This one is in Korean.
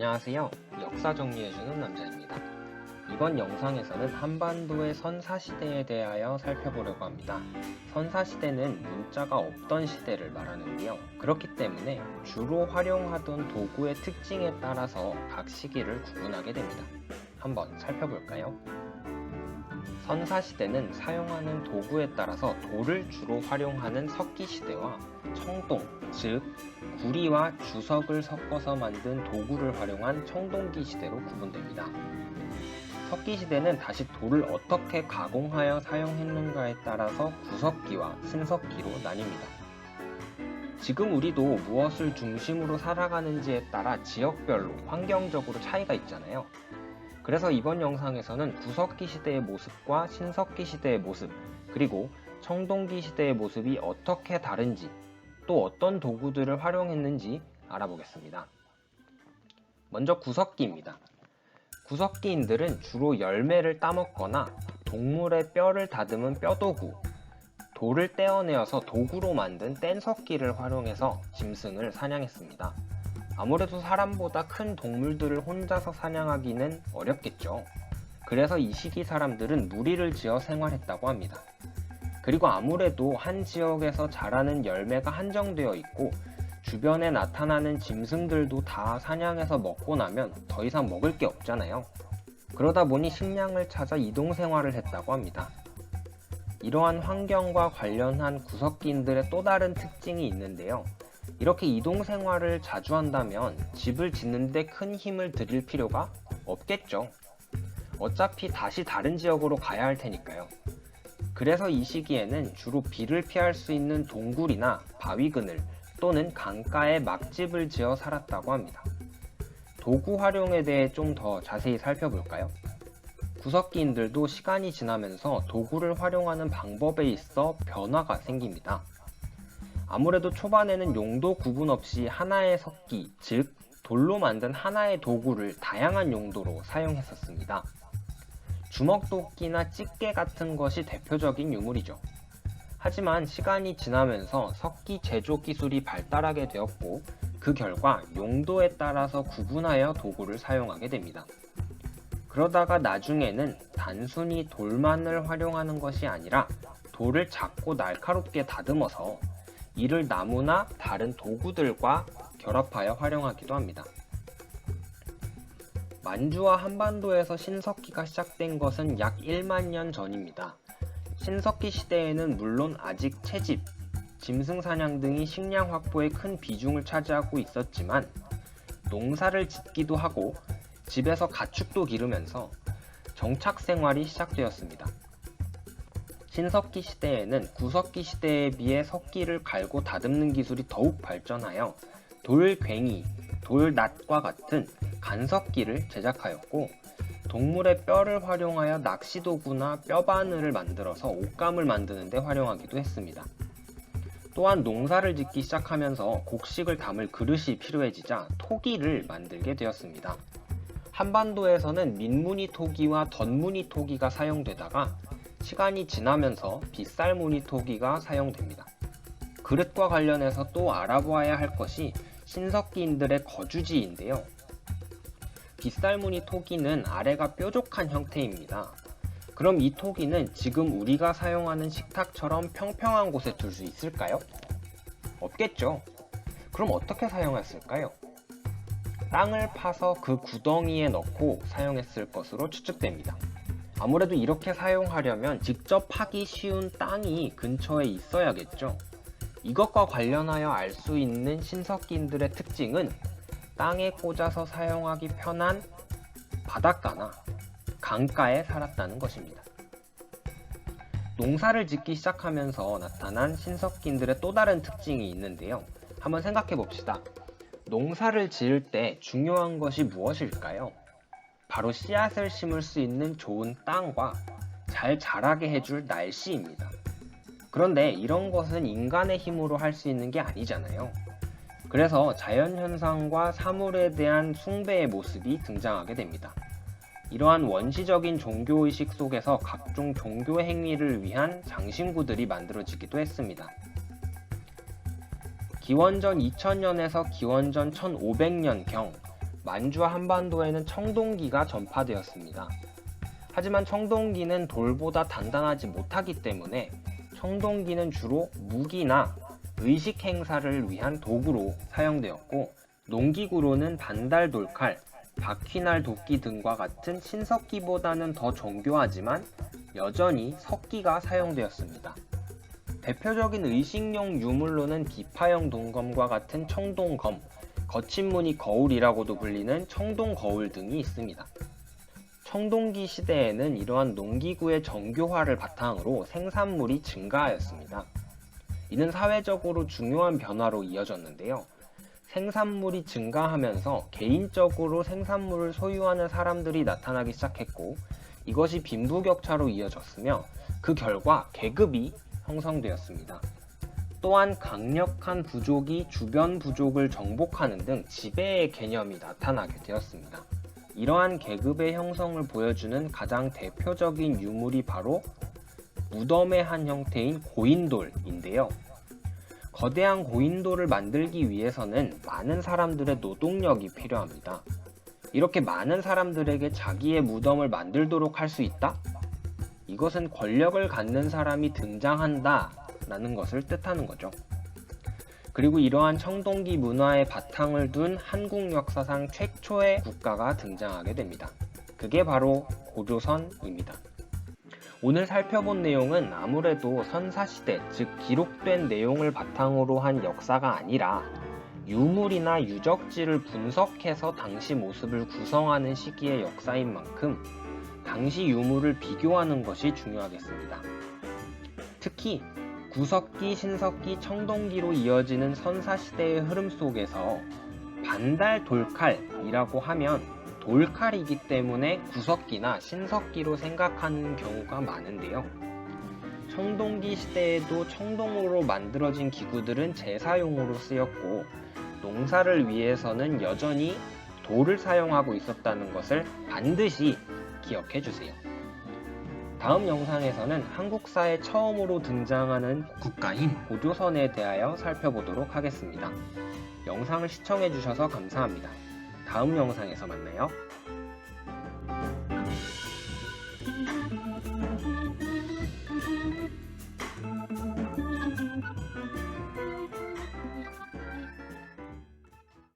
안녕하세요. 역사 정리해주는 남자입니다. 이번 영상에서는 한반도의 선사시대에 대하여 살펴보려고 합니다. 선사시대는 문자가 없던 시대를 말하는데요. 그렇기 때문에 주로 활용하던 도구의 특징에 따라서 각 시기를 구분하게 됩니다. 한번 살펴볼까요? 선사시대는 사용하는 도구에 따라서 돌을 주로 활용하는 석기시대와 청동, 즉 구리와 주석을 섞어서 만든 도구를 활용한 청동기 시대로 구분됩니다. 석기 시대는 다시 돌을 어떻게 가공하여 사용했는가에 따라서 구석기와 신석기로 나뉩니다. 지금 우리도 무엇을 중심으로 살아가는지에 따라 지역별로 환경적으로 차이가 있잖아요. 그래서 이번 영상에서는 구석기 시대의 모습과 신석기 시대의 모습, 그리고 청동기 시대의 모습이 어떻게 다른지, 또 어떤 도구들을 활용했는지 알아보겠습니다. 먼저 구석기입니다. 구석기인들은 주로 열매를 따먹거나 동물의 뼈를 다듬은 뼈도구, 돌을 떼어내어서 도구로 만든 뗀석기를 활용해서 짐승을 사냥했습니다. 아무래도 사람보다 큰 동물들을 혼자서 사냥하기는 어렵겠죠. 그래서 이 시기 사람들은 무리를 지어 생활했다고 합니다. 그리고 아무래도 한 지역에서 자라는 열매가 한정되어 있고 주변에 나타나는 짐승들도 다 사냥해서 먹고 나면 더 이상 먹을 게 없잖아요. 그러다 보니 식량을 찾아 이동 생활을 했다고 합니다. 이러한 환경과 관련한 구석기인들의 또 다른 특징이 있는데요. 이렇게 이동 생활을 자주 한다면 집을 짓는데 큰 힘을 들일 필요가 없겠죠. 어차피 다시 다른 지역으로 가야 할 테니까요. 그래서 이 시기에는 주로 비를 피할 수 있는 동굴이나 바위 그늘 또는 강가에 막집을 지어 살았다고 합니다. 도구 활용에 대해 좀 더 자세히 살펴볼까요? 구석기인들도 시간이 지나면서 도구를 활용하는 방법에 있어 변화가 생깁니다. 아무래도 초반에는 용도 구분 없이 하나의 석기, 즉 돌로 만든 하나의 도구를 다양한 용도로 사용했었습니다. 주먹도끼나 찌개 같은 것이 대표적인 유물이죠. 하지만 시간이 지나면서 석기 제조 기술이 발달하게 되었고 그 결과 용도에 따라서 구분하여 도구를 사용하게 됩니다. 그러다가 나중에는 단순히 돌만을 활용하는 것이 아니라 돌을 작고 날카롭게 다듬어서 이를 나무나 다른 도구들과 결합하여 활용하기도 합니다. 만주와 한반도에서 신석기가 시작된 것은 약 1만 년 전입니다. 신석기 시대에는 물론 아직 채집, 짐승 사냥 등이 식량 확보에 큰 비중을 차지하고 있었지만 농사를 짓기도 하고 집에서 가축도 기르면서 정착 생활이 시작되었습니다. 신석기 시대에는 구석기 시대에 비해 석기를 갈고 다듬는 기술이 더욱 발전하여 돌괭이, 돌낫과 같은 간석기를 제작하였고 동물의 뼈를 활용하여 낚시도구나 뼈바늘을 만들어서 옷감을 만드는 데 활용하기도 했습니다. 또한 농사를 짓기 시작하면서 곡식을 담을 그릇이 필요해지자 토기를 만들게 되었습니다. 한반도에서는 민무늬 토기와 덧무늬 토기가 사용되다가 시간이 지나면서 빗살무늬 토기가 사용됩니다. 그릇과 관련해서 또 알아보아야 할 것이 신석기인들의 거주지인데요. 빗살무늬 토기는 아래가 뾰족한 형태입니다. 그럼 이 토기는 지금 우리가 사용하는 식탁처럼 평평한 곳에 둘 수 있을까요? 없겠죠. 그럼 어떻게 사용했을까요? 땅을 파서 그 구덩이에 넣고 사용했을 것으로 추측됩니다. 아무래도 이렇게 사용하려면 직접 파기 쉬운 땅이 근처에 있어야겠죠. 이것과 관련하여 알 수 있는 신석기인들의 특징은 땅에 꽂아서 사용하기 편한 바닷가나 강가에 살았다는 것입니다. 농사를 짓기 시작하면서 나타난 신석기인들의 또 다른 특징이 있는데요. 한번 생각해 봅시다. 농사를 지을 때 중요한 것이 무엇일까요? 바로 씨앗을 심을 수 있는 좋은 땅과 잘 자라게 해줄 날씨입니다. 그런데 이런 것은 인간의 힘으로 할 수 있는 게 아니잖아요. 그래서 자연현상과 사물에 대한 숭배의 모습이 등장하게 됩니다. 이러한 원시적인 종교의식 속에서 각종 종교 행위를 위한 장신구들이 만들어지기도 했습니다. 기원전 2000년에서 기원전 1500년경 만주와 한반도에는 청동기가 전파되었습니다. 하지만 청동기는 돌보다 단단하지 못하기 때문에 청동기는 주로 무기나 의식 행사를 위한 도구로 사용되었고 농기구로는 반달 돌칼, 바퀴날 도끼 등과 같은 신석기보다는 더 정교하지만 여전히 석기가 사용되었습니다. 대표적인 의식용 유물로는 기파형 동검과 같은 청동검, 거친 무늬 거울이라고도 불리는 청동 거울 등이 있습니다. 청동기 시대에는 이러한 농기구의 정교화를 바탕으로 생산물이 증가하였습니다. 이는 사회적으로 중요한 변화로 이어졌는데요. 생산물이 증가하면서 개인적으로 생산물을 소유하는 사람들이 나타나기 시작했고 이것이 빈부격차로 이어졌으며 그 결과 계급이 형성되었습니다. 또한 강력한 부족이 주변 부족을 정복하는 등 지배의 개념이 나타나게 되었습니다. 이러한 계급의 형성을 보여주는 가장 대표적인 유물이 바로 무덤의 한 형태인 고인돌인데요. 거대한 고인돌을 만들기 위해서는 많은 사람들의 노동력이 필요합니다. 이렇게 많은 사람들에게 자기의 무덤을 만들도록 할 수 있다? 이것은 권력을 갖는 사람이 등장한다 라는 것을 뜻하는 거죠. 그리고 이러한 청동기 문화의 바탕을 둔 한국 역사상 최초의 국가가 등장하게 됩니다. 그게 바로 고조선입니다. 오늘 살펴본 내용은 아무래도 선사시대, 즉 기록된 내용을 바탕으로 한 역사가 아니라 유물이나 유적지를 분석해서 당시 모습을 구성하는 시기의 역사인 만큼 당시 유물을 비교하는 것이 중요하겠습니다. 특히 구석기, 신석기, 청동기로 이어지는 선사시대의 흐름 속에서 반달 돌칼이라고 하면 돌칼이기 때문에 구석기나 신석기로 생각하는 경우가 많은데요. 청동기 시대에도 청동으로 만들어진 기구들은 제사용으로 쓰였고 농사를 위해서는 여전히 돌을 사용하고 있었다는 것을 반드시 기억해 주세요. 다음 영상에서는 한국사에 처음으로 등장하는 국가인 고조선에 대하여 살펴보도록 하겠습니다. 영상을 시청해 주셔서 감사합니다. 다음 영상에서 만나요.